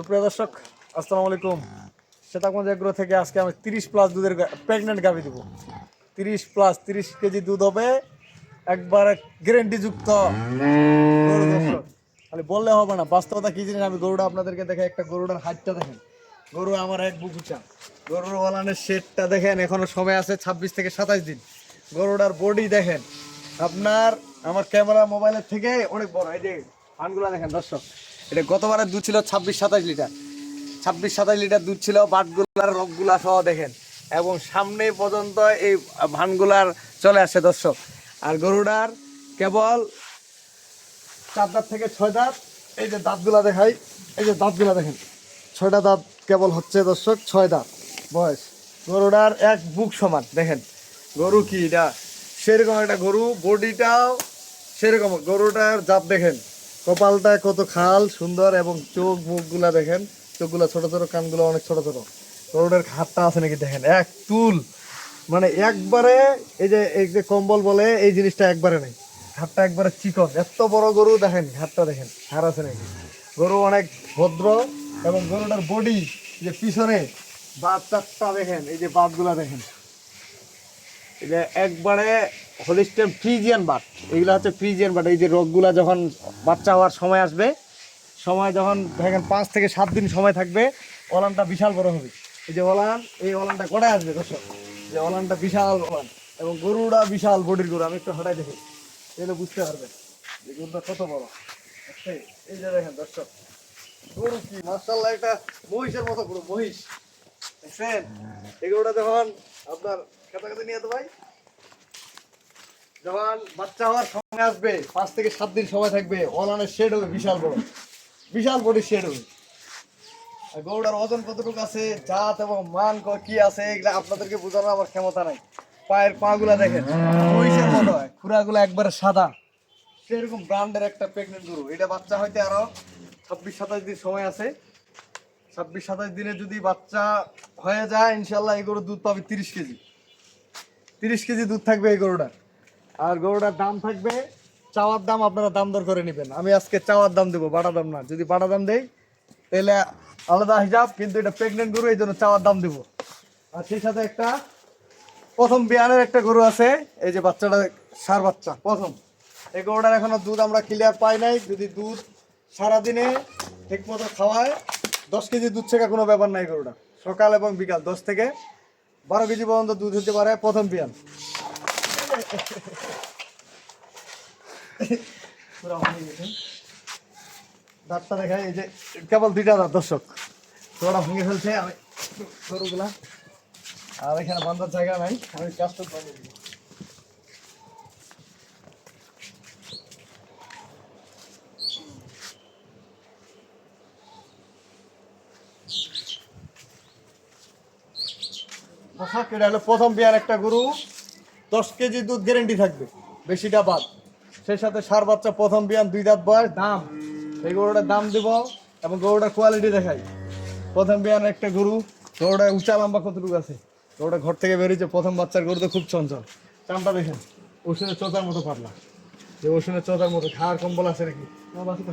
সুপ্রিয় দর্শক, আসসালামু আলাইকুম। শ্বেতাগঞ্জ এগ্রো থেকে আজকে আমি তিরিশ প্লাস দুধের প্রেগনেন্ট গাভি দেবো। তিরিশ প্লাস তিরিশ কেজি দুধ হবে, একবারে গ্যারেন্টিযুক্ত খালি বললে হবে না, বাস্তবতা কি জিনিস? আমি গরুটা আপনাদেরকে দেখে একটা গরুটার হাইটটা দেখেন। গরু আমার এক বুক উঁচা গরুর ওলানের শেডটা দেখেন এখনও সময় আছে ছাব্বিশ থেকে সাতাশ দিন। গরুটার বডি দেখেন। আপনার, আমার ক্যামেরা মোবাইলের থেকে অনেক বড়, এই যে ফানগুলো দেখেন দর্শক। এটা গতবারের দুধ ছিল ছাব্বিশ সাতাশ লিটার। ছাব্বিশ সাতাশ লিটার দুধ ছিল, বাটগুলার রকগুলা সহ দেখেন। এবং সামনে পর্যন্ত এই ভানগুলার চলে আসে দর্শক। আর গরুটার কেবল চার দাঁত থেকে ছয় দাঁত, এই যে দাঁতগুলা দেখাই, এই যে দাঁতগুলা দেখেন, ছয়টা দাঁত কেবল হচ্ছে দর্শক, ছয় দাঁত বয়স। গরুটার এক বুক সমান, দেখেন। গরু কি এটা? সেরকম একটা গরু, বডিটাও সেরকম। গরুটার জাত দেখেন। কপালটা কত খাল, সুন্দর এবং চোখ মুখগুলা দেখেন, চোখগুলা ছোট ছোট, কানগুলো অনেক ছোট ছোট। গরুটার খাটটা আছে নাকি দেখেন? এক তুল মানে একবারে এই যে এই যে কম্বল বলে, এই জিনিসটা একবারে নেই। ঘাটটা একবারে চিকন। এত বড় গরু দেখেন ঘাটটা দেখেন হার আছে নাকি? গরু অনেক ভদ্র এবং গরুটার বডি যে পিছনে বাদ চারটা দেখেন, এই যে বাদগুলা দেখেন। এই যে একবারে হলিস্টেন ফ্রিজিয়ান বাট, এগুলো হচ্ছে ফ্রিজিয়ান বাট, এই যে রোগগুলা যখন বাচ্চা হওয়ার সময় আসবে, সময় যখন দেখেন পাঁচ থেকে সাত দিন সময় থাকবে, ওলানটা বিশাল বড় হবে। এই যে ওলান, এই ওলানটা কটায় আসবে, দর্শক? যে ওলানটা বিশাল ওলান, এবং গরুটা বিশাল বডির গরু, আমি একটু হটাই দেখি। এগুলো বুঝতে পারবেন যে গরুটা কত বড়। এই- যে দেখেন, দর্শক, গরু কি মার্শাল্লাহ একটা মহিষের মতো গরু, মহিষ। দেখছেন? এই গরুটা যখন আপনার কাছাকাছি নিয়ে তো ভাই যখন বাচ্চা হওয়ার সময় আসবে। পাঁচ থেকে সাত দিন সময় থাকবে। অলানের শেড হবে, বিশাল বড়। বিশাল বড়ি শেড হবে। গরুটার ওজন কতটুকু আছে, জাত এবং মান ক- আছে, এগুলা আপনাদেরকে বোঝানো আমার ক্ষমতা নাই। পায়ের পা গুলা দেখেন, মহিষের একবারে সাদা। সেরকম ব্র্যান্ডের একটা প্রেগনেন্ট গরু। এটা বাচ্চা হইতে আরও ছাব্বিশ, সাতাশ দিন সময় আছে। ছাব্বিশ, সাতাশ দিনে যদি বাচ্চা হয়ে যায় ইনশাল্লাহ এই গরুর দুধ পাবে তিরিশ কেজি। তিরিশ কেজি দুধ থাকবে এই গরুটার। আর গরুটার দাম থাকবে, চাওয়ার দাম আপনারা দাম দর করে নেবেন। আমি আজকে চাওয়ার দাম দেবো বাটা দাম না। যদি বাটা দাম দেই, তাহলে আলাদা হিসাব, কিন্তু এটা প্রেগনেন্ট গরু এই জন্য চাওয়ার দাম দেবো। আর সেই সাথে একটা, প্রথম বিয়ানের একটা গরু আছে, এই যে বাচ্চাটা, সার বাচ্চা, প্রথম। এই গরুটার এখনও দুধ আমরা ক্লিয়ার পাই নাই, যদি দুধ সারাদিনে ঠিক মতো খাওয়ায়, দশ কেজি দুধ থেকে কোনো ব্যাপার নাই গরুটা। সকাল এবং বিকাল, দশ থেকে বারো কেজি পর্যন্ত দুধ হতে পারে প্রথম বিয়ান। দাঁতটা দেখায় এই যে কেবল দুইটা দাঁত, দর্শক। তোরা ভেঙে ফেলছে, আমি গরুগুলা। আর এখানে বান্ধার জায়গা নাই, আমি কাজটা প্রথম বিয়ার একটা গরু। দশ কেজি দুধ গ্যারেন্টি থাকবে বেশিটা বাদ। সেই সাথে সার বাচ্চা প্রথম বিয়ান দুই দাঁত বয়স দাম। সেই গরুটার দাম দিব এবং গরুটার কোয়ালিটি দেখাই। প্রথম বিয়ান একটা গরু গরুটা উঁচা লম্বা কতটুকু আছে? গরুটা ঘর থেকে বেরিয়েছে প্রথম বাচ্চার গরু তো খুব চঞ্চল। চামটা দেখেন ওষুধের চোতার মতো পাতলা। যে ওষুধের চোতার মতো খাওয়ার কম্বল আছে নাকি? আছে।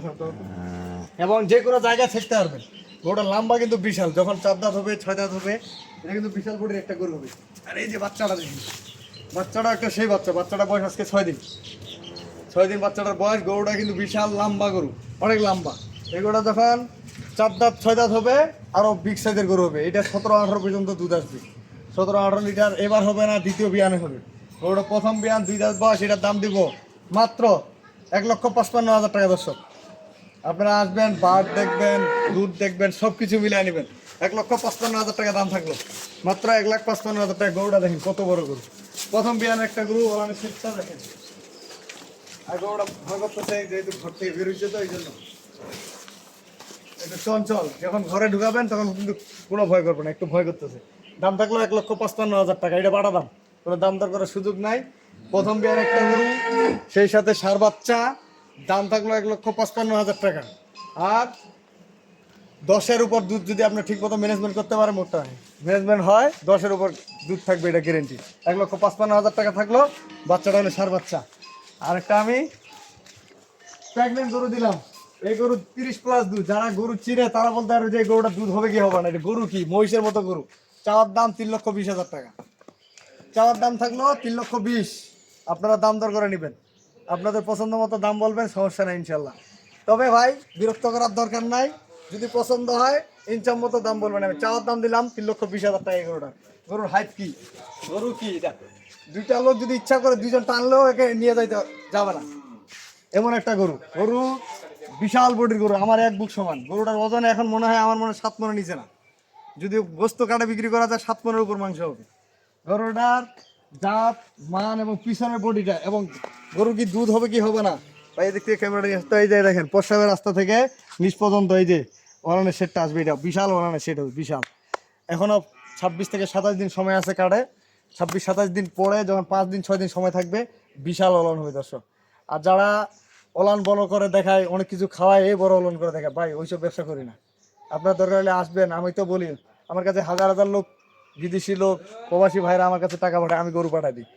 এবং যে কোনো জায়গায় থাকতে পারবেন। গরুটা লম্বা কিন্তু বিশাল যখন চার দাঁত হবে ছয় দাঁত হবে এটা কিন্তু বিশাল বডির একটা গরু হবে। আর এই যে বাচ্চাটা দেখুন বাচ্চাটা একটা সেই বাচ্চা বাচ্চাটা বয়স আজকে ছয় দিন। ছয় দিন বাচ্চাটার বয়স, গরুটা কিন্তু বিশাল লম্বা গরু, অনেক লম্বা। এই গরুটা যখন চার দাঁত, ছয় দাঁত হবে আরও বিগ সাইজের গরু হবে। এটা সতেরো, আঠারো পর্যন্ত দুধ আসবে। সতেরো, আঠারো লিটার এবার হবে না, দ্বিতীয় বিয়ানে হবে। গরুটা প্রথম বিয়ান, দুই দাঁত বয়স, এটার দাম দিব মাত্র এক লক্ষ পঁচপান্ন হাজার টাকা, দর্শক। আপনারা আসবেন, বাঘ দেখবেন, দুধ দেখবেন সব কিছু মিলিয়ে নেবেন এক লক্ষ পঁচপান্ন হাজার টাকা দাম থাকল। মাত্র এক লাখ পঁচপান্ন হাজার টাকা গরুটা দেখেন, কত বড় গরু। প্রথম বিয়ান একটা গরু ওখানে শীতটা দেখেন আর গরুটা ভয় করতেছে, যেহেতু ঘর থেকে বেরোচ্ছে তো এই জন্য। একটু চঞ্চল, যখন ঘরে ঢুকাবেন তখন কিন্তু কোনো ভয় করবে না, একটু ভয় করতেছে। দাম থাকল এক লক্ষ পঁচপান্ন হাজার টাকা, এটা বাটা দাম। কোনো দাম দর করার সুযোগ নাই। প্রথম বিয়ার একটা গরু, সেই সাথে সার বাচ্চা, দাম থাকল এক লক্ষ পঁচপান্ন হাজার টাকা। আর দশের উপর দুধ যদি আপনি ঠিক মতো ম্যানেজমেন্ট করতে পারেন, মোটা ম্যানেজমেন্ট হয় দশের উপর দুধ থাকবে, এটা গ্যারেন্টি এক লক্ষ পঁচপান্ন হাজার টাকা থাকল, বাচ্চাটা হলো সার বাচ্চা। আর একটা আমি প্রেগনেন্ট গরু দিলাম। এই গরু তিরিশ প্লাস দুধ, যারা গরু চিনে তারা বলতে পারবে যে গরুটা দুধ হবে কি হবে না। এটা গরু কি? মহিষের মতো গরু। চাওয়ার দাম তিন লক্ষ বিশ হাজার টাকা। চাওয়ার দাম থাকল তিন লক্ষ বিশ। আপনারা দাম দর করে নেবেন। আপনাদের পছন্দ মতো দাম বলবেন, সমস্যা নাই ইনশাল্লাহ। তবে ভাই, বিরক্ত করার দরকার নাই। যদি পছন্দ হয় ইনচাম মতো দাম বলবেন। আমি চাওয়ার দাম দিলাম তিন লক্ষ বিশ হাজার টাকা এই গরুটা গরুর হাইট কি? গরু কি এটা? দুইটা লোক যদি ইচ্ছা করে দুইজন টানলেও একে নিয়ে যাইতে যাবে না। এমন একটা গরু। গরু বিশাল বডির গরু আমার এক বুক সমান। গরুটার ওজন এখন মনে হয় আমার মনে হয় সাত মনে নিচে না। যদি গোস্ত কাটা বিক্রি করা যায় সাত মনের উপর মাংস হবে। গরুটার জাত মান এবং পিছনের বডিটা এবং গরু কি দুধ হবে কি হবে না? ভাই এদিক থেকে নিয়ে আসতে এই যে দেখেন প্রস্রাবের রাস্তা থেকে নিচ পর্যন্ত এই যে ওরানের সেটটা আসবে, এটা বিশাল ওরানের সেট হবে, বিশাল। এখনও ছাব্বিশ থেকে সাতাশ দিন সময় আছে কার্ডে ছাব্বিশ, সাতাশ দিন পরে যখন পাঁচ দিন, ছয় দিন সময় থাকবে, বিশাল ওলন হবে দর্শক। আর যারা ওলান বড় করে দেখায়, অনেক কিছু খাওয়ায়, এই বড় ওলন করে দেখায়, ভাই, ওইসব ব্যবসা করি না। আপনার দরকার হলে আসবেন, আমি তো বলি, আমার কাছে হাজার হাজার লোক, বিদেশি লোক, প্রবাসী ভাইরা আমার কাছে টাকা পাঠায়, আমি গরু পাঠাই দিই।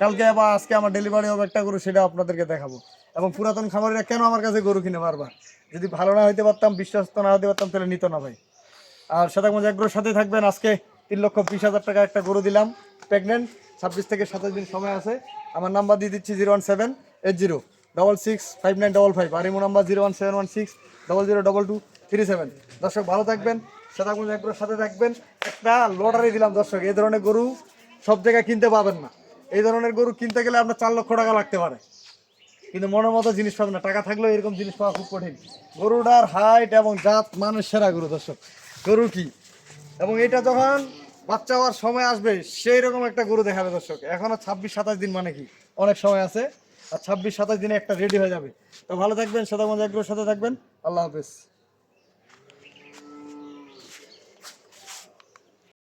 কালকে বা আজকে আমার ডেলিভারি হবে একটা গরু, সেটা আপনাদেরকে দেখাবো। এবং পুরাতন খামারিরা কেন আমার কাছে গরু কিনে বারবার? যদি ভালো না হইতে পারতাম, বিশ্বস্ত না হতে পারতাম, তাহলে নিত না ভাই। আর শতাংশ এগ্রোর সাথে থাকবেন। আজকে তিন লক্ষ বিশ হাজার টাকা একটা গরু দিলাম প্রেগনেন্ট ছাব্বিশ থেকে সাতাশ দিন সময় আছে। আমার নাম্বার দিয়ে দিচ্ছি zero one seven eight zero double six five nine double five. আর imo number zero one seven one six double zero double two three seven. দর্শক, ভালো থাকবেন শতাংশ এগ্রোর সাথে থাকবেন। একটা লটারি দিলাম দর্শক, এই ধরনের গরু সব জায়গায় কিনতে পাবেন না। এই ধরনের গরু কিনতে গেলে আপনার চার লক্ষ টাকা লাগতে পারে। কিন্তু মনের মতো জিনিস পাবে না। টাকা থাকলেও এরকম জিনিস পাওয়া খুব কঠিন। গরুটার হাইট এবং জাত মানুষ সেরা গরু, দর্শক। গরু কি? এবং এটা যখন বাচ্চা হওয়ার সময় আসবে সেই রকম একটা গরু দেখাবে, দর্শক। এখনও ছাব্বিশ, সাতাশ দিন মানে কি? অনেক সময় আছে। আর ছাব্বিশ, সাতাশ দিনে একটা রেডি হয়ে যাবে। তো ভালো থাকবেন, সাদা মজা একগুলোর সাথে থাকবেন। আল্লাহ হাফেজ।